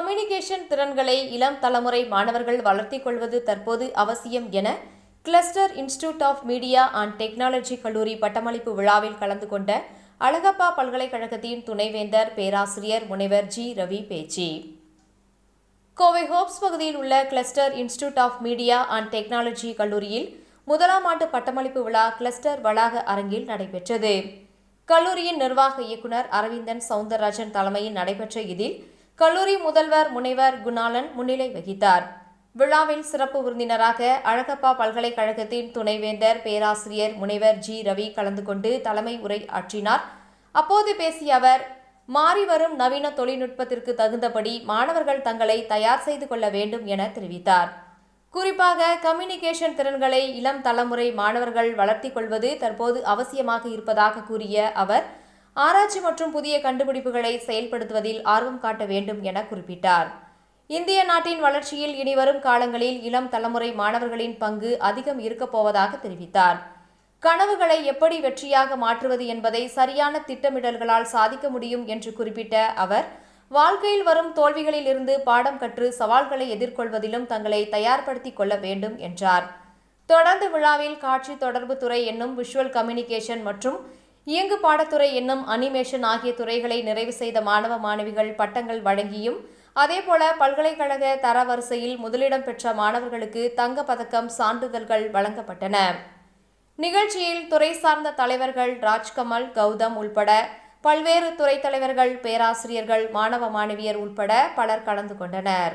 Communication திறன்களை இளம் தலைமுறை மாணவர்கள் வளர்த்திக் கொள்வது தற்போது அவசியம் என cluster institute of media and technology கல்லூரி பட்டமளிப்பு விழாவில் கலந்து கொண்ட அழகப்பா பல்கலைக்கழகத்தின் துணைவேந்தர் பேராசிரியர் முனைவர் ஜி. ரவி பேச்சு. கோவை ஹோப்ஸ் பகுதியில் உள்ள cluster institute of media and technology கல்லூரியில் முதலாம் ஆண்டு பட்டமளிப்பு விழா கிளஸ்டர் வளாக அரங்கில் நடைபெற்றது. கல்லூரியின் நிர்வாக இயக்குனர் அரவிந்தன் சவுந்தரராஜன் தலைமையில் நடைபெற்ற இதில் கல்லூரி முதல்வர் முனைவர் குணாலன் முன்னிலை வகித்தார். விழாவில் சிறப்பு விருந்தினராக அழகப்பா பல்கலைக்கழகத்தின் துணைவேந்தர் பேராசிரியர் முனைவர் ஜி. ரவி கலந்து கொண்டு தலைமை உரை ஆற்றினார். அப்போது பேசிய அவர் மாறிவரும் நவீன தொழில்நுட்பத்திற்கு தகுந்தபடி மாணவர்கள் தங்களை தயார் செய்து கொள்ள வேண்டும் என தெரிவித்தார். குறிப்பாக கம்யூனிகேஷன் திறன்களை இளம் தலைமுறை மாணவர்கள் வளர்த்திக் கொள்வது தற்போது அவசியமாக இருப்பதாக கூறிய அவர் ஆராய்ச்சி மற்றும் புதிய கண்டுபிடிப்புகளை செயல்படுத்துவதில் ஆர்வம் காட்ட வேண்டும் என குறிப்பிட்டார். இந்திய நாட்டின் வளர்ச்சியில் இனிவரும் காலங்களில் இளம் தலைமுறை மாணவர்களின் பங்கு அதிகம் இருக்கப் போவதாக தெரிவித்தார். கனவுகளை எப்படி வெற்றியாக மாற்றுவது என்பதை சரியான திட்டமிடல்களால் சாதிக்க முடியும் என்று குறிப்பிட்ட அவர் வாழ்க்கையில் வரும் தோல்விகளில் இருந்து பாடம் கற்று சவால்களை எதிர்கொள்வதிலும் தங்களை தயார்படுத்திக் கொள்ள வேண்டும் என்றார். தொடர்ந்து விழாவில் காட்சி தொடர்பு துறை என்னும் விஷுவல் கம்யூனிகேஷன் மற்றும் இயங்கு பாடத்துறை என்னும் அனிமேஷன் ஆகிய துறைகளை நிறைவு செய்த மாணவ மாணவிகள் பட்டங்கள் வழங்கியும் அதேபோல பல்கலைக்கழக தரவரிசையில் முதலிடம் பெற்ற மாணவர்களுக்கு தங்க பதக்கம் சான்றிதழ்கள் வழங்கப்பட்டன. நிகழ்ச்சியில் துறை சார்ந்த தலைவர்கள் ராஜ்கமல் கௌதம் உள்பட பல்வேறு துறை தலைவர்கள் பேராசிரியர்கள் மாணவ மாணவியர் உள்பட பலர் கலந்து கொண்டனர்.